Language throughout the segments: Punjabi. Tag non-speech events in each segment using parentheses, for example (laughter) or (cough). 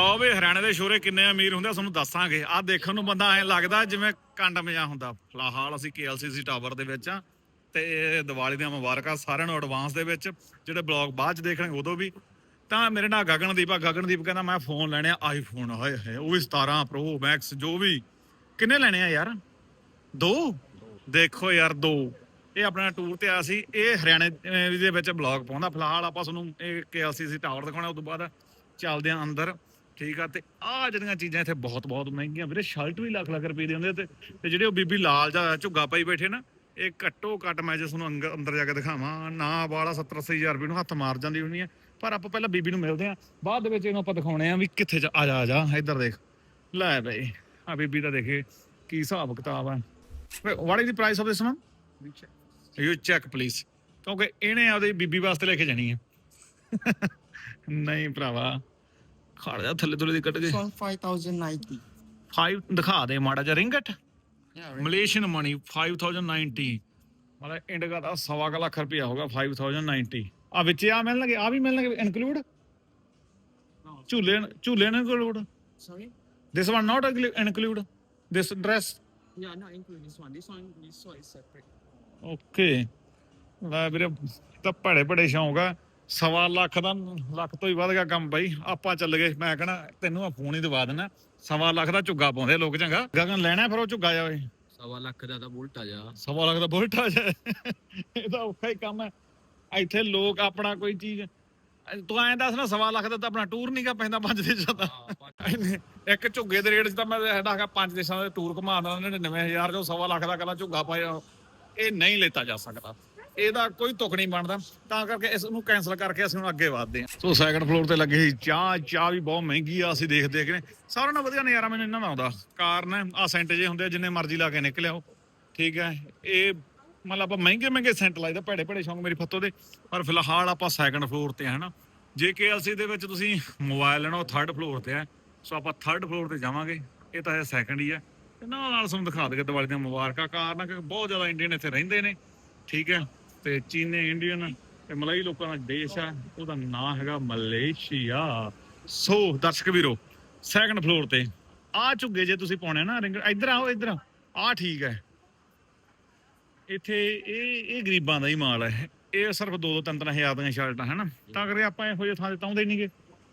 ਲਓ ਵੀ ਹਰਿਆਣੇ ਦੇ ਸ਼ੋਰੇ ਕਿੰਨੇ ਅਮੀਰ ਹੁੰਦੇ ਆ, ਤੁਹਾਨੂੰ ਦੱਸਾਂਗੇ। ਆ ਦੇਖਣ ਨੂੰ ਬੰਦਾ ਐਂ ਲੱਗਦਾ ਜਿਵੇਂ ਕੰਡ ਮਜਾ ਹੁੰਦਾ। ਫਿਲਹਾਲ ਅਸੀਂ KLCC ਟਾਵਰ ਦੇ ਵਿੱਚ ਆ ਤੇ ਦੀਵਾਲੀ ਦੀਆਂ ਮੁਬਾਰਕਾਂ ਸਾਰਿਆਂ ਨੂੰ ਐਡਵਾਂਸ ਦੇ ਵਿੱਚ, ਜਿਹੜੇ ਬਲੌਗ ਬਾਅਦ ਚ ਦੇਖਣਗੇ ਉਦੋਂ ਵੀ। ਤਾਂ ਮੇਰੇ ਨਾਲ ਗਗਨਦੀਪ ਆ। ਗਗਨਦੀਪ ਕਹਿੰਦਾ, ਮੈਂ ਫੋਨ ਲੈਣੇ ਆ ਆਈਫੋਨ ਹਾਏ ਹਾਏ, ਉਹ ਵੀ 17 ਪ੍ਰੋ ਮੈਕਸ ਜੋ ਵੀ। ਕਿੰਨੇ ਲੈਣੇ ਆ ਯਾਰ? ਦੋ? ਦੇਖੋ ਯਾਰ, ਦੋ। ਇਹ ਆਪਣਾ ਟੂਰ ਤੇ ਆਇਆ ਸੀ। ਇਹ ਹਰਿਆਣੇ ਦੇ ਵਿੱਚ ਬਲੌਗ ਪਾਉਂਦਾ। ਫਿਲਹਾਲ ਆਪਾਂ ਤੁਹਾਨੂੰ ਇਹ KLCC ਟਾਵਰ ਦਿਖਾਉਣਾ ਉਸ ਤੋਂ ਬਾਅਦ ਚੱਲਦੇ ਆ ਅੰਦਰ। ਠੀਕ ਆ ਤੇ ਆ ਜਿਹੜੀਆਂ ਚੀਜ਼ਾਂ ਇੱਥੇ ਬਹੁਤ ਬਹੁਤ ਮਹਿੰਗੀਆਂ ਵੀਰੇ ਸ਼ਰਟ ਵੀ ਲੱਖ ਲੱਖ ਰੁਪਏ ਦੀ ਹੁੰਦੇ ਤੇ ਤੇ ਜਿਹੜੇ ਉਹ ਬੀਬੀ ਲਾਲ ਜਾਂ ਝੁੱਗਾ ਪਾਈ ਬੈਠੇ ਨਾ ਇਹ ਘੱਟੋ ਘੱਟ ਮੈਂ ਜੇ ਤੁਹਾਨੂੰ ਅੰਦਰ ਜਾ ਕੇ ਦਿਖਾਵਾਂ ਨਾ ਵਾਲਾ 70 80 ਹਜ਼ਾਰ ਰੁਪਏ ਨੂੰ ਹੱਥ ਮਾਰ ਜਾਂਦੀ ਹੁੰਦੀ ਹੈ ਪਰ ਆਪਾਂ ਪਹਿਲਾਂ ਬੀਬੀ ਨੂੰ ਮਿਲਦੇ ਆ ਬਾਅਦ ਦੇ ਵਿੱਚ ਇਹਨੂੰ ਆਪਾਂ ਦਿਖਾਉਣੇ ਆ ਵੀ ਕਿੱਥੇ ਜਾ ਆ ਜਾ ਆ ਜਾ ਇੱਧਰ ਦੇਖ ਲੈ ਬਈ ਆ ਬੀਬੀ ਦਾ ਦੇਖੇ ਕੀ ਹਿਸਾਬ ਕਿਤਾਬ ਆ। What is the price of this one you check please ਕਿਉਂਕਿ ਇਹਨੇ ਆਪਦੀ ਬੀਬੀ ਵਾਸਤੇ ਲੈ ਕੇ ਜਾਣੀ ਹੈ (laughs) ਨਹੀਂ ਭਰਾਵਾ ਖੜ ਜਾ ਥੱਲੇ ਥੱਲੇ ਦੀ ਕੱਟ ਕੇ। This one 5090. 5 ਦਿਖਾ ਦੇ ਮਾੜਾ ਜਿਹਾ ਰਿੰਗਟ. ਮਲੇਸ਼ੀਅਨ ਮਨੀ 5090 ਮਤਲਬ ਇੰਡੀਆ ਦਾ ਸਵਾ ਕੁ ਲੱਖ ਰੁਪਇਆ ਹੋਗਾ 5090 ਆ ਵਿੱਚ ਆ ਮਿਲਣਗੇ ਆ ਵੀ ਮਿਲਣਗੇ ਇਨਕਲੂਡ ਝੂਲੇ ਝੂਲੇ include Sorry? This one not include this dress Yeah, not including this one. This one, this one is separate. Okay ਲੈ ਵੀਰੇ ਤਾਂ ਭੜੇ ਭੜੇ ਸ਼ੌਂਕ ਆ। ਸਵਾ ਲੱਖ ਦਾ ਲੱਖ ਤੋਂ ਹੀ ਵੱਧ ਗਿਆ ਕੰਮ ਬਾਈ। ਆਪਾਂ ਚੱਲ ਗਏ। ਮੈਂ ਕਹਣਾ ਤੈਨੂੰ ਆ ਫੋਨ ਹੀ ਦਵਾ ਦੇਣਾ ਸਵਾ ਲੱਖ ਦਾ ਝੁੱਗਾ ਪਾਉਂਦੇ ਲੋਕ ਚੰਗਾ। ਗਗਨ ਲੈਣਾ ਫਿਰ ਉਹ ਝੁੱਗਾ ਜਾ ਓਏ। ਸਵਾ ਲੱਖ ਦਾ ਤਾਂ ਬੁਲਟ ਆ ਜਾ। ਸਵਾ ਲੱਖ ਦਾ ਬੁਲਟ ਆ ਜਾ। ਇਹ ਤਾਂ ਔਖਾ ਹੀ ਕੰਮ ਹੈ ਇੱਥੇ ਲੋਕ ਆਪਣਾ ਕੋਈ ਚੀਜ਼ ਤੂੰ ਐਂ ਦੱਸ ਨਾ ਸਵਾ ਲੱਖ ਦਾ ਤਾਂ ਆਪਣਾ ਟੂਰ ਨਹੀਂਗਾ ਪੈਂਦਾ ਪੰਜ ਦੇਸ਼ਾਂ ਦਾ। ਇੱਕ ਝੁੱਗੇ ਦੇ ਰੇਟ 'ਚ ਤਾਂ ਮੈਂ ਸਾਡਾ ਹੈਗਾ ਪੰਜ ਦੇਸ਼ਾਂ ਦੇ ਟੂਰ ਘੁਮਾ ਦਾਂ 99000 ਜੋ ਸਵਾ ਲੱਖ ਦਾ ਕੱਲਾ ਝੁੱਗਾ ਪਾਇਆ। ਇਹ ਨਹੀਂ ਲੈਤਾ ਜਾ ਸਕਦਾ। ਇਹਦਾ ਕੋਈ ਤੁਕ ਨਹੀਂ ਬਣਦਾ। ਤਾਂ ਕਰਕੇ ਇਸ ਨੂੰ ਕੈਨਸਲ ਕਰਕੇ ਅਸੀਂ ਹੁਣ ਅੱਗੇ ਵਧਦੇ ਹਾਂ। ਸੋ ਸੈਕੰਡ ਫਲੋਰ ਤੇ ਲੱਗੇ ਸੀ ਚਾਹ। ਚਾਹ ਵੀ ਬਹੁਤ ਮਹਿੰਗੀ ਆ ਅਸੀਂ ਦੇਖ ਦੇਖ ਨੇ ਸਾਰਿਆਂ ਨਾਲ ਵਧੀਆ ਨਜ਼ਾਰਾ ਮੈਨੂੰ ਇਹਨਾਂ ਦਾ ਆਉਂਦਾ। ਕਾਰਨ ਆ ਸੈਂਟ ਜੇ ਹੁੰਦੇ ਆ, ਜਿੰਨੇ ਮਰਜ਼ੀ ਲਾ ਕੇ ਨਿਕਲਿਆ ਉਹ ਠੀਕ ਹੈ ਇਹ ਮਤਲਬ ਆਪਾਂ ਮਹਿੰਗੇ ਮਹਿੰਗੇ ਸੈਂਟ ਲਾਈਦਾ ਭੈੜੇ ਭੈੜੇ ਸ਼ੌਂਕ ਮੇਰੀ ਫੱਤੋ ਦੇ। ਪਰ ਫਿਲਹਾਲ ਆਪਾਂ ਸੈਕੰਡ ਫਲੋਰ ਤੇ ਆ ਹਨਾ। ਜੇ KLC ਦੇ ਵਿੱਚ ਤੁਸੀਂ ਮੋਬਾਈਲ ਲੈਣਾ ਉਹ ਥਰਡ ਫਲੋਰ ਤੇ ਹੈ ਸੋ ਆਪਾਂ ਥਰਡ ਫਲੋਰ ਤੇ ਜਾਵਾਂਗੇ। ਇਹ ਤਾਂ ਹੈ ਸੈਕੰਡ ਹੀ ਹੈ ਨਾਲ ਨਾਲ ਤੁਹਾਨੂੰ ਦਿਖਾ ਦੇਗੇ ਦੀਵਾਲੀ ਦੀਆਂ ਮੁਬਾਰਕਾਂ। ਕਾਰਨ ਕਿ ਬਹੁਤ ਜ਼ਿਆਦਾ ਇੰਡੀਅਨ ਇੱਥੇ ਰਹਿੰਦੇ ਨੇ। ਠੀਕ ਹੈ। ਤੇ ਚੀਨੇ, ਇੰਡੀਅਨ ਤੇ ਮਲਾਈ ਲੋਕਾਂ ਦਾ ਦੇਸ਼ ਹੈ ਉਹਦਾ ਨਾਂ ਹੈਗਾ ਮਲੇਸ਼ੀਆ। ਸੋ ਦਰਸ਼ਕ ਵੀਰੋ ਸੈਕੰਡ ਫਲੋਰ ਤੇ ਆ ਝੁੱਗੇ ਜੇ ਤੁਸੀਂ ਪਾਉਣੇ ਨਾ ਰਿੰਗ, ਇੱਧਰ ਆਓ, ਇੱਧਰ ਆ ਠੀਕ ਹੈ। ਇੱਥੇ ਇਹ ਇਹ ਗਰੀਬਾਂ ਦਾ ਹੀ ਮਾਲ ਹੈ। ਇਹ ਸਿਰਫ 2-2 3-3 ਹਜ਼ਾਰ ਦੀਆਂ ਸ਼ਰਟਾਂ ਹਨ ਤਾਂ ਕਰਕੇ ਆਪਾਂ ਇਹੋ ਜਿਹੇ ਥਾਂ ਤੇ ਤਾਉਂਦੇ ਨਹੀਂਗੇ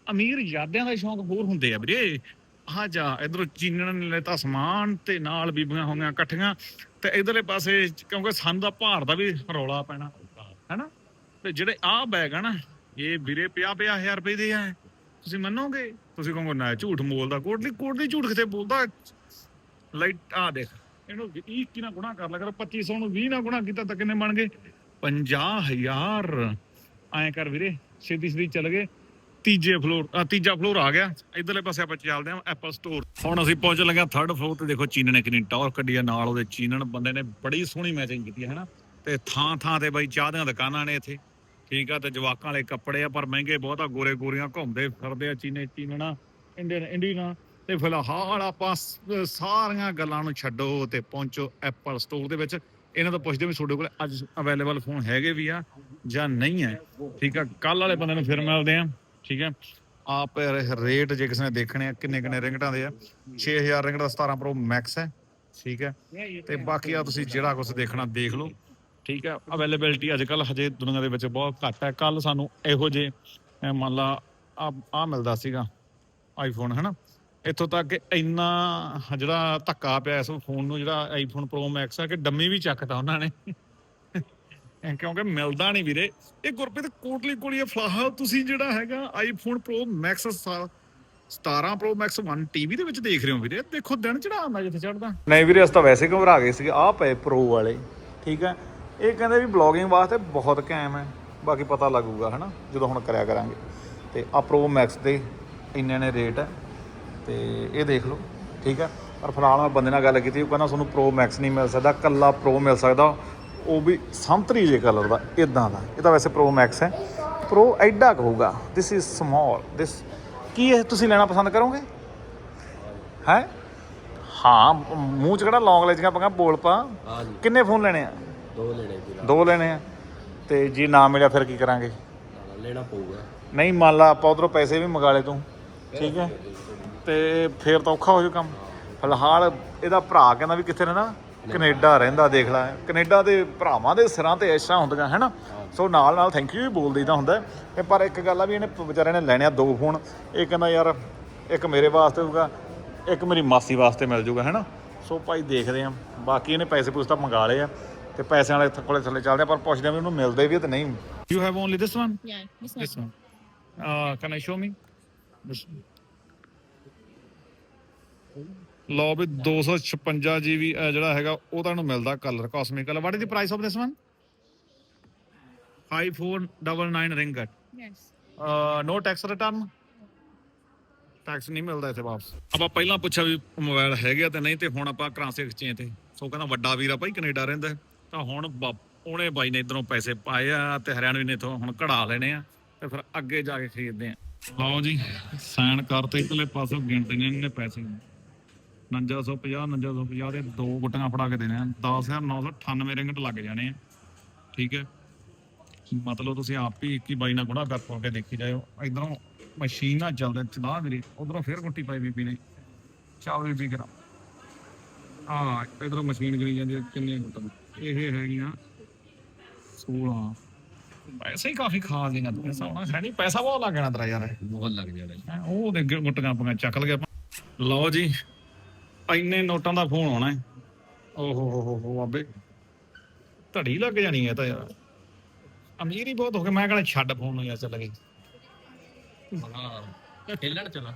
ਅਮੀਰ ਯਾਦਿਆਂ ਦਾ ਸ਼ੌਂਕ ਹੋਰ ਹੁੰਦੇ ਆ ਵੀਰੇ। ਆ ਜਾ, ਇਧਰੋਂ ਚੀਨਣ ਨੇ ਲੈਤਾ ਸਮਾਨ ਤੇ ਨਾਲ ਬੀਬੀਆਂ ਹੋਈਆਂ ਇਕੱਠੀਆਂ ਤੇ ਇਧਰਲੇ ਪਾਸੇ ਕਿਉਂਕਿ ਸਾਨੂੰ ਦਾ ਭਾਰ ਦਾ ਵੀ ਰੌਲਾ ਪੈਣਾ, ਹੈਨਾ? ਤੇ ਜਿਹੜੇ ਆ ਬੈਗ ਆ ਨਾ, ਇਹ ਵੀਰੇ 50 ਹਜ਼ਾਰ ਰੁਪਏ ਦੇ ਆ। ਤੁਸੀਂ ਮੰਨੋਗੇ? ਤੁਸੀਂ ਕਹੋਗੇ, ਨਾ, ਝੂਠ ਬੋਲਦਾ ਕੋਟਲੀ ਕੋਟਲੀ ਝੂਠ ਕਿਤੇ ਬੋਲਦਾ। ਲਾਈਟ ਆ ਦੇਖ, ਇਹਨੂੰ 20 ਕਿਨਾ ਗੁਣਾ ਕਰ ਲਿਆ ਕਰ 2500 ਨੂੰ 20 ਨਾਲ ਗੁਣਾ ਕੀਤਾ ਤਾਂ ਕਿੰਨੇ ਬਣ ਗਏ? 50000 ਐਂ ਕਰ ਵੀਰੇ ਸਿੱਧੀ ਸਿੱਧੀ ਚੱਲ ਗਏ। ਤੀਜੇ ਫਲੋਰ ਆ ਤੀਜਾ ਫਲੋਰ ਆ ਗਿਆ। ਇਧਰਲੇ ਪਾਸੇ ਆਪਾਂ ਚੱਲਦੇ ਆਂ ਐਪਲ ਸਟੋਰ ਹੁਣ ਅਸੀਂ ਪਹੁੰਚ ਲੱਗੇ ਥਰਡ ਫਲੋਰ ਤੇ, ਦੇਖੋ ਚੀਨ ਨੇ ਕਿੰਨੀ ਟੌਰ ਕੱਢੀ ਆ, ਨਾਲ ਉਹਦੇ ਚੀਨਣ ਬੰਦੇ ਨੇ ਬੜੀ ਸੋਹਣੀ ਮੈਚਿੰਗ ਕੀਤੀ ਹੈ ਹਨਾ। ਤੇ ਥਾਂ ਥਾਂ ਤੇ ਬਾਈ ਚਾਹ ਦੀਆਂ ਦੁਕਾਨਾਂ ਨੇ ਇੱਥੇ। ਠੀਕ ਆ, ਤੇ ਜਵਾਕਾਂ ਵਾਲੇ ਕੱਪੜੇ ਆ, ਪਰ ਮਹਿੰਗੇ ਬਹੁਤ ਆ, ਗੋਰੇ ਗੋਰੀਆਂ ਘੁੰਮਦੇ ਫਿਰਦੇ ਆ, ਚੀਨੇ ਚੀਨਣਾ, ਇੰਡੀਅਨ ਇੰਡੀਅਨ ਤੇ ਫਿਲਹਾਲ ਆਪਾਂ ਸਾਰੀਆਂ ਗੱਲਾਂ ਨੂੰ ਛੱਡੋ ਤੇ ਪਹੁੰਚੋ ਐਪਲ ਸਟੋਰ ਦੇ ਵਿੱਚ। ਇਹਨਾਂ ਤੋਂ ਪੁੱਛਦੇ ਵੀ ਤੁਹਾਡੇ ਕੋਲ ਅੱਜ ਅਵੇਲੇਬਲ ਫੋਨ ਹੈਗੇ ਵੀ ਆ ਜਾਂ ਨਹੀਂ ਹੈ ਠੀਕ ਆ ਕੱਲ ਵਾਲੇ ਬੰਦੇ ਨੂੰ ਫਿਰ ਮਿਲਦੇ ਆ ਠੀਕ ਹੈ? ਆਪ ਰੇਟ ਜੇ ਕਿਸੇ ਨੇ ਦੇਖਣੇ ਆ, ਕਿੰਨੇ ਕਿੰਨੇ ਰਿੰਗਟਾਂ ਦੇ ਆ? 6000 ਰਿੰਗਟ ਦਾ 17 ਪ੍ਰੋ ਮੈਕਸ ਹੈ, ਠੀਕ ਹੈ? ਤੇ ਬਾਕੀ ਆ ਤੁਸੀਂ ਜਿਹੜਾ ਕੁਝ ਦੇਖਣਾ, ਦੇਖ ਲਓ, ਠੀਕ ਹੈ? ਅਵੇਲੇਬਿਲਟੀ ਅੱਜ ਕੱਲ ਹਜੇ ਦੁਨੀਆ ਦੇ ਵਿੱਚ ਬਹੁਤ ਘੱਟ ਹੈ। ਕੱਲ ਸਾਨੂੰ ਇਹੋ ਜੇ ਮੰਨ ਲਾ ਆ ਮਿਲਦਾ ਸੀਗਾ ਆਈਫੋਨ ਹਨਾ? ਇੱਥੋਂ ਤੱਕ ਕਿ ਇੰਨਾ ਜਿਹੜਾ ਧੱਕਾ ਪਿਆ ਇਸ ਫੋਨ ਨੂੰ, ਜਿਹੜਾ ਆਈਫੋਨ ਪ੍ਰੋ ਮੈਕਸ ਆ, ਕਿ ਡੰਮੀ ਵੀ ਚੱਕਦਾ ਉਹਨਾਂ ਨੇ। ਕਿਉਂਕਿ ਮਿਲਦਾ ਨਹੀਂ ਵੀਰੇ। ਇਹ ਗੁਰਪ੍ਰੀਤ ਕੋਟਲੀ ਕੋਲੀ ਫਲਾਹਾ ਤੁਸੀਂ ਜਿਹੜਾ ਹੈਗਾ iPhone pro max 17 pro max 1 TV ਦੇ ਵਿੱਚ ਦੇਖ ਰਹੇ ਹੋ ਵੀਰੇ। ਦੇਖੋ, ਦਿਨ ਚੜਾ ਆਉਂਦਾ ਜਿੱਥੇ ਚੜਦਾ ਨਹੀਂ ਵੀਰੇ, ਅਸੀਂ ਤਾਂ ਵੈਸੇ ਘਬਰਾ ਗਏ ਸੀਗੇ। ਆਹ ਪਏ ਪ੍ਰੋ ਵਾਲੇ, ਠੀਕ ਹੈ? ਇਹ ਕਹਿੰਦੇ ਵੀ ਬਲੌਗਿੰਗ ਵਾਸਤੇ ਬਹੁਤ ਕਾਇਮ ਹੈ। ਬਾਕੀ ਪਤਾ ਲੱਗੂਗਾ, ਹਨਾ? ਜਦੋਂ ਹੁਣ ਕਰਿਆ ਕਰਾਂਗੇ। ਤੇ ਆ ਪ੍ਰੋ ਮੈਕਸ ਦੇ ਇੰਨੇ ਨੇ ਰੇਟ ਹੈ। ਤੇ ਇਹ ਦੇਖ ਲਓ, ਠੀਕ ਹੈ? ਪਰ ਫਿਲਹਾਲ ਮੈਂ ਬੰਦੇ ਨਾਲ ਗੱਲ ਕੀਤੀ, ਉਹ ਕਹਿੰਦਾ, ਤੁਹਾਨੂੰ ਪ੍ਰੋ ਮੈਕਸ ਨਹੀਂ ਮਿਲ ਸਕਦਾ। ਕੱਲਾ ਪ੍ਰੋ ਮਿਲ ਸਕਦਾ। ਉਹ ਵੀ ਸੰਤਰੀ ਜੇ ਕਲਰ ਦਾ ਇਦਾਂ ਦਾ। ਇਹ ਤਾਂ ਵੈਸੇ ਪ੍ਰੋ ਮੈਕਸ ਹੈ। ਪ੍ਰੋ ਐਡਾ ਕੁ ਹੋਊਗਾ। ਥਿਸ ਇਜ਼ ਸਮਾਲ ਥਿਸ ਕੀ ਇਹ ਤੁਸੀਂ ਲੈਣਾ ਪਸੰਦ ਕਰੋਗੇ? ਹੈ? ਹਾਂ ਮੂੰਹ ਚ ਕਿਹੜਾ ਲੌਂਗ ਲੈ ਜੀਆਂ ਪੰਗਾ ਬੋਲ ਪਾ। ਕਿੰਨੇ ਫੋਨ ਲੈਣੇ ਆ? ਦੋ ਲੈਣੇ ਦੋ ਲੈਣੇ ਆ। ਤੇ ਜੇ ਨਾ ਮਿਲਿਆ ਫਿਰ ਕੀ ਕਰਾਂਗੇ? ਲੈਣਾ ਪਊਗਾ। ਨਹੀਂ ਮੰਨ ਲਾ ਆਪਾਂ ਉਧਰੋਂ ਪੈਸੇ ਵੀ ਮੰਗਾ ਲਏ ਤੂੰ। ਠੀਕ ਹੈ? ਤੇ ਫੇਰ ਤਾਂ ਔਖਾ ਹੋ ਜੂ ਕੰਮ। ਫਿਲਹਾਲ ਇਹਦਾ ਭਰਾ ਕਹਿੰਦਾ ਵੀ ਕਿੱਥੇ ਰਹਿੰਦਾ ਕੈਨੇਡਾ ਰਹਿੰਦਾ ਦੇਖ ਲੈ। ਕੈਨੇਡਾ ਦੇ ਭਰਾਵਾਂ ਦੇ ਸਿਰਾਂ ਤੇ ਐਸ਼ਾਂ ਹੁੰਦੀਆਂ ਹੈਨਾ? ਸੋ ਨਾਲ ਨਾਲ ਥੈਂਕ ਯੂ ਵੀ ਬੋਲ ਦਈਦਾ ਹੁੰਦਾ। ਤੇ ਪਰ ਇੱਕ ਗੱਲ ਆ ਵੀ ਇਹਨੇ ਵਿਚਾਰੇ ਨੇ ਲੈਣਿਆ ਦੋ ਫੋਨ। ਇਹ ਕਹਿੰਦਾ ਯਾਰ ਇੱਕ ਮੇਰੇ ਵਾਸਤੇ ਹੋਊਗਾ ਇੱਕ ਮੇਰੀ ਮਾਸੀ ਵਾਸਤੇ ਮਿਲ ਜੂਗਾ ਹੈਨਾ? ਸੋ ਭਾਈ ਦੇਖਦੇ ਆਂ। ਬਾਕੀ ਇਹਨੇ ਪੈਸੇ ਪੂਸੇ ਤਾਂ ਮੰਗਾ ਲਏ ਆ ਤੇ ਪੈਸਿਆਂ ਵਾਲੇ ਕੋਲੇ ਥੱਲੇ ਚੱਲਦੇ ਆ ਪਰ ਪੁੱਛਦੇ ਆ ਵੀ ਉਹਨੂੰ ਮਿਲਦੇ ਵੀ ਤੇ ਨਹੀਂ। You have only this one Yeah, this one. This one. Uh, can I show me? This one. ਲਓ ਵੀ 256 GB ਅਹ ਜਿਹੜਾ ਹੈਗਾ ਉਹ ਤੁਹਾਨੂੰ ਮਿਲਦਾ colour cosmic colour what is the price of this one 5499 ringgit Yes. No tax return tax ਨਹੀਂ ਮਿਲਦਾ ਇੱਥੇ ਵਾਪਸ। ਆਪਾਂ ਪਹਿਲਾਂ ਪੁੱਛਿਆ ਵੀ ਮੋਬਾਈਲ ਹੈਗੇ ਤੇ ਨਹੀਂ ਤੇ ਹੁਣ ਆਪਾਂ ਕਰਾਂਸੀ ਐਕਸਚੇਂਜ ਤੇ। ਸੋ ਕਹਿੰਦਾ ਵੱਡਾ ਵੀਰ ਆ ਭਾਈ ਕੈਨੇਡਾ ਰਹਿੰਦਾ। ਤਾਂ ਹੁਣ ਉਹਨੇ ਬਾਈ ਨੇ ਇਧਰੋਂ ਪੈਸੇ ਪਾਏ ਆ ਤੇ ਹਰਿਆਣਵੀ ਨੇ ਇਥੋਂ ਹੁਣ ਕਢਾ ਲੈਣੇ ਆ ਤੇ ਫਿਰ ਅੱਗੇ ਜਾ ਕੇ ਖਰੀਦਦੇ ਆ। ਲਓ ਜੀ ਸਾਈਨ ਕਰਤੇ ਇਤਲੇ ਪਾਸੋਂ ਗਿਣਦੇ ਨੇ ਇਹਨੇ ਪੈਸੇ। 4950 4950 ਦੇ ਦੋ ਗੁੱਟੀਆਂ ਫੜਾ ਕੇ ਦੇਣੇ ਆ। 10998 ਰਿੰਗਟ ਲੱਗ ਜਾਣੇ ਆ। ਠੀਕ ਹੈ? ਮਤਲਬ ਤੁਸੀਂ ਆਪ ਹੀ 21 ਬਾਈ ਨਾਲ ਗੁਣਾ ਕਰ ਪਾ ਕੇ ਦੇਖੀ ਜਾਇਓ। ਇਧਰੋਂ ਮਸ਼ੀਨ ਨਾਲ ਚੱਲਦਾ ਚਲਾ ਮੇਰੀ ਉਧਰੋਂ ਫੇਰ ਗੁੱਟੀ ਪਾਈ ਬੀਬੀ ਨੇ। ਚਾਹ ਬੀਬੀ ਕਰਾ ਆ ਇਧਰੋਂ ਮਸ਼ੀਨ ਗਰੀ ਜਾਂਦੀ ਹੈ, ਕਿੰਨੀਆਂ ਗੁੱਟਾਂ ਇਹ ਹੈਗੀਆਂ 16 ਪੈਸੇ ਹੀ ਕਾਫੀ ਖਾ ਗਈਆਂ ਤੂੰ ਸੋਣਾ ਹੈ ਨਹੀਂ। ਪੈਸਾ ਬਹੁਤ ਲੱਗ ਜਾਣਾ ਤੇਰਾ ਯਾਰ। ਬਹੁਤ ਲੱਗ ਜਾਣਾ। ਉਹ ਦੇ ਗੁੱਟੀਆਂ ਆਪਾਂ ਚੱਕ ਲਗੇ ਲਓ ਜੀ ਇੰਨੇ ਨੋਟਾਂ ਦਾ ਫੋਨ ਆਉਣਾ ਹੈ। ਓਹੋ ਹੋ ਹੋ ਹੋ ਬਾਬੇ। ਧੜੀ ਲੱਗ ਜਾਣੀ ਹੈ ਤਾਂ ਯਾਰ। ਅਮੀਰ ਹੀ ਬਹੁਤ ਹੋ ਗਿਆ ਮੈਂ ਕਹਿੰਦਾ ਛੱਡ ਫੋਨ ਨੂੰ ਯਾਰ ਚੱਲ ਗਈ। ਹਾਂ ਖੇਲਣ ਚਲਾ।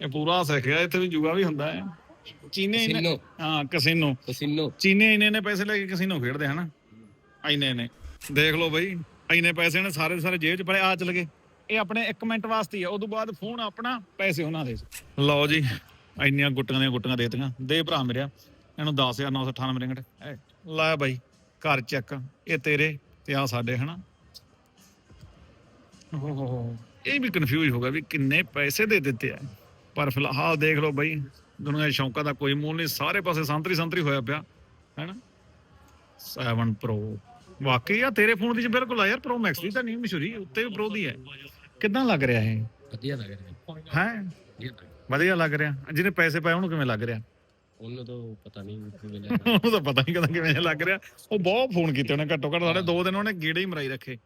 ਇਹ ਪੂਰਾ ਸਿੱਖਿਆ ਇੱਥੇ ਵੀ ਜੂਆ ਵੀ ਹੁੰਦਾ ਹੈ। ਚੀਨੇ ਹਾਂ ਕਸਿਨੋ। ਕਸਿਨੋ। ਚੀਨੇ ਇੰਨੇ ਨੇ ਪੈਸੇ ਲੈ ਕੇ ਕਸਿਨੋ ਖੇਡਦੇ ਹਨਾ। ਇੰਨੇ ਨੇ ਦੇਖ ਲਓ ਬਈ ਇੰਨੇ ਪੈਸੇ ਨੇ ਸਾਰੇ ਸਾਰੇ ਜੇਬ 'ਚ ਪੜੇ ਆ ਚਲ ਗਏ। ਇਹ ਆਪਣੇ 1 ਮਿੰਟ ਵਾਸਤੇ ਹੀ ਆ। ਉਦੋਂ ਬਾਅਦ ਫੋਨ ਆਪਣਾ ਪੈਸੇ ਉਹਨਾਂ ਦੇ ਲਓ ਜੀ ਇੰਨੀਆਂ ਗੁੱਟੀਆਂ ਦੀਆਂ ਗੁੱਟੀਆਂ ਦੇਤੀਆਂ। ਦੇ ਭਰਾ ਮੇਰਿਆ ਇਹਨੂੰ 10998 ਰਿੰਗਟ। ਐ, ਬਾਈ ਘਰ ਚੱਕ। ਇਹ ਤੇਰੇ ਤੇ ਆ ਸਾਡੇ ਹਨਾ? ਇਹ ਵੀ ਕਨਫਿਊਜ਼ ਹੋ ਗਿਆ ਵੀ ਕਿੰਨੇ ਪੈਸੇ ਦੇ ਦਿੱਤੇ ਆ। ਪਰ ਫਿਲਹਾਲ ਦੇਖ ਲਓ ਬਾਈ ਦੁਨੀਆ ਦੇ ਸ਼ੌਂਕਾਂ ਦਾ ਕੋਈ ਮੁੱਲ ਨਹੀਂ। ਸਾਰੇ ਪਾਸੇ ਸੰਤਰੀ ਸੰਤਰੀ ਹੋਇਆ ਪਿਆ ਹੈਨਾ? 7 ਪ੍ਰੋ ਵਾਕਈ ਆ ਤੇਰੇ ਫੋਨ ਦੀ ਚ ਬਿਲਕੁਲ ਆ ਯਾਰ Pro Max ਦੀ ਤਾਂ ਨਹੀਂ ਮਸ਼ਹੂਰੀ ਉੱਤੇ ਵੀ ਪ੍ਰੋ ਦੀ ਹੈ। ਕਿੱਦਾਂ ਲੱਗ ਰਿਹਾ ਇਹ? ਵਧੀਆ ਲੱਗ ਰਿਹਾ। ਹੈ? ਵਧੀਆ ਲੱਗ ਰਿਹਾ। ਵਧੀਆ ਲੱਗ ਰਿਹਾ। ਜਿਹਨੇ ਪੈਸੇ ਪਾਏ ਉਹਨੂੰ ਕਿਵੇਂ ਲੱਗ ਰਿਹਾ? ਉਹਨੂੰ ਤਾਂ ਪਤਾ ਨਹੀਂ ਕਿਵੇਂ ਲੱਗਦਾ ਉਹਨੂੰ ਤਾਂ ਪਤਾ ਨਹੀਂ ਕਦਾਂ ਕਿਵੇਂ ਜਿਹਾ ਲੱਗ ਰਿਹਾ। ਉਹ ਬਹੁਤ ਫੋਨ ਕੀਤੇ ਉਹਨੇ ਘੱਟੋ ਘੱਟ ਸਾਡੇ ਦੋ ਦਿਨ ਉਹਨੇ ਗੇੜੇ ਹੀ ਮਰਾਈ ਰੱਖੇ।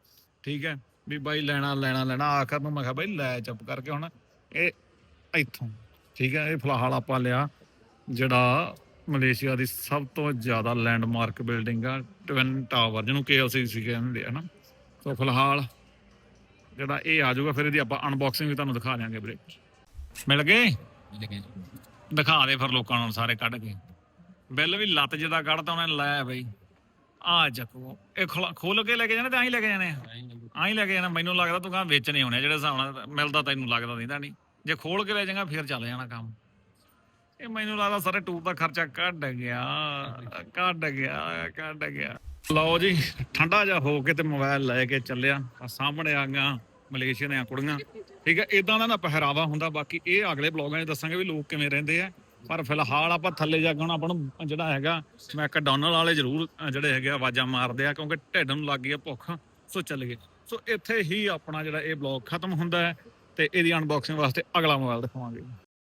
ਠੀਕ ਹੈ? ਵੀ ਬਾਈ ਲੈਣਾ ਲੈਣਾ ਲੈਣਾ। ਆਖਰ ਨੂੰ ਮੈਂ ਕਿਹਾ ਬਾਈ ਲੈ ਚੁੱਪ ਕਰਕੇ ਹੁਣ। ਇਹ ਇੱਥੋਂ ਠੀਕ ਹੈ? ਇਹ ਫਿਲਹਾਲ ਆਪਾਂ ਲਿਆ ਜਿਹੜਾ ਮਲੇਸ਼ੀਆ ਦੀ ਸਭ ਤੋਂ ਜ਼ਿਆਦਾ ਲੈਂਡਮਾਰਕ ਬਿਲਡਿੰਗ ਆ ਟਵਿਨ ਟਾਵਰ ਜਿਹਨੂੰ KLCC ਕਹਿੰਦੇ ਆ ਨਾ। ਸੋ ਫਿਲਹਾਲ ਜਿਹੜਾ ਇਹ ਆ ਜਾਊਗਾ ਫਿਰ ਇਹਦੀ ਆਪਾਂ ਅਨਬਾਕਸਿੰਗ ਵੀ ਤੁਹਾਨੂੰ ਦਿਖਾ ਦਿਆਂਗੇ ਵੀਰੇ ਮਿਲ ਗਏ? ਦਿਖਾ ਦੇ ਫਿਰ ਲੋਕਾਂ ਨੂੰ ਸਾਰੇ ਕੱਢ ਕੇ। ਬਿੱਲ ਵੀ ਲੱਤ ਜਿਹਦਾ ਕੱਢਤਾ ਉਹਨੇ ਲਾਇਆ ਬਈ। ਆ ਚੱਕੋ। ਇਹ ਖੋਲ- ਕੇ ਲੈ ਕੇ ਜਾਣੇ ਤੇ ਆਹੀ ਲੈ ਕੇ ਜਾਣੇ ਆ? ਆਹੀ ਲੈ ਕੇ ਜਾਣਾ। ਮੈਨੂੰ ਲੱਗਦਾ ਤੂੰ ਕਹਾਂ ਵੇਚਣੇ ਹੋਣੇ ਜਿਹੜੇ ਹਿਸਾਬ ਨਾਲ ਮਿਲਦਾ ਤੈਨੂੰ ਲੱਗਦਾ ਨਹੀਂ ਨਹੀਂ। ਜੇ ਖੋਲ ਕੇ ਲੈ ਜਾਏਗਾ ਫਿਰ ਚੱਲ ਜਾਣਾ ਕੰਮ। ਇਹ ਮੈਨੂੰ ਲੱਗਦਾ ਸਾਰੇ ਟੂਰ ਦਾ ਖਰਚਾ ਕੱਢ ਗਿਆ। ਕੱਢ ਗਿਆ ਕੱਢ ਗਿਆ। ਲਓ ਜੀ ਠੰਡਾ ਜਿਹਾ ਹੋ ਕੇ ਤੇ ਮੋਬਾਈਲ ਲੈ ਕੇ ਚੱਲਿਆ। ਆ ਸਾਹਮਣੇ ਆ ਗਿਆ ਮਲੇਸ਼ੀਆ ਦੀਆਂ ਕੁੜੀਆਂ। ਠੀਕ ਹੈ ਇਦਾਂ ਦਾ ਨਾ ਪਹਿਰਾਵਾ ਹੁੰਦਾ, ਬਾਕੀ ਇਹ ਅਗਲੇ ਬਲੌਗਾਂ 'ਚ ਦੱਸਾਂਗੇ ਵੀ ਲੋਕ ਕਿਵੇਂ ਰਹਿੰਦੇ ਆ। ਪਰ ਫਿਲਹਾਲ ਆਪਾਂ ਥੱਲੇ ਜਾ ਕੇ ਹੁਣ ਆਪਾਂ ਨੂੰ ਜਿਹੜਾ ਹੈਗਾ ਮੈਕਡੋਨਲ ਵਾਲੇ ਜ਼ਰੂਰ ਜਿਹੜੇ ਹੈਗੇ ਆਵਾਜ਼ਾਂ ਮਾਰਦੇ ਆ, ਕਿਉਂਕਿ ਢਿੱਡ ਨੂੰ ਲੱਗ ਗਈ ਆ ਭੁੱਖ, ਸੋ ਚੱਲ ਗਏ ਸੋ ਇੱਥੇ ਹੀ ਆਪਣਾ ਜਿਹੜਾ ਇਹ ਬਲੌਗ ਖਤਮ ਹੁੰਦਾ ਹੈ ਤੇ ਇਹਦੀ ਅਨਬਾਕਸਿੰਗ ਵਾਸਤੇ ਅਗਲਾ ਮੋਬਾਈਲ ਦਿਖਾਵਾਂਗੇ।